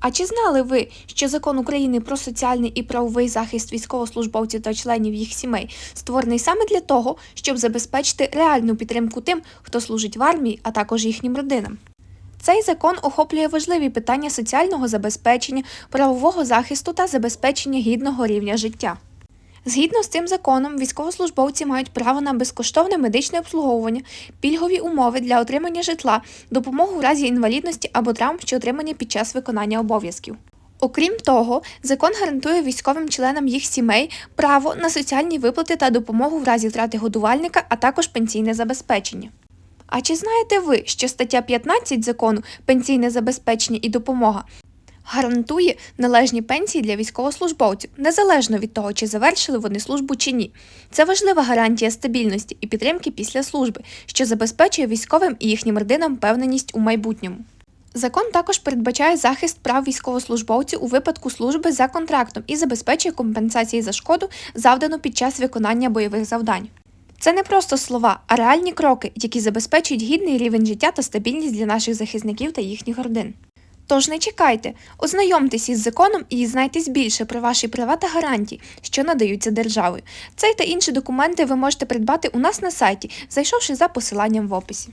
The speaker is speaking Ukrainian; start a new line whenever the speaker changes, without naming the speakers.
А чи знали ви, що закон України про соціальний і правовий захист військовослужбовців та членів їх сімей створений саме для того, щоб забезпечити реальну підтримку тим, хто служить в армії, а також їхнім родинам? Цей закон охоплює важливі питання соціального забезпечення, правового захисту та забезпечення гідного рівня життя. Згідно з цим законом, військовослужбовці мають право на безкоштовне медичне обслуговування, пільгові умови для отримання житла, допомогу в разі інвалідності або травм, що отримані під час виконання обов'язків. Окрім того, закон гарантує військовим членам їх сімей право на соціальні виплати та допомогу в разі втрати годувальника, а також пенсійне забезпечення. А чи знаєте ви, що стаття 15 закону пенсійне забезпечення і допомога гарантує належні пенсії для військовослужбовців, незалежно від того, чи завершили вони службу чи ні. Це важлива гарантія стабільності і підтримки після служби, що забезпечує військовим і їхнім родинам певненість у майбутньому. Закон також передбачає захист прав військовослужбовців у випадку служби за контрактом і забезпечує компенсації за шкоду, завдану під час виконання бойових завдань. Це не просто слова, а реальні кроки, які забезпечують гідний рівень життя та стабільність для наших захисників та їхніх родин. Тож не чекайте, ознайомтесь із законом і дізнайтесь більше про ваші права та гарантії, що надаються державою. Цей та інші документи ви можете придбати у нас на сайті, зайшовши за посиланням в описі.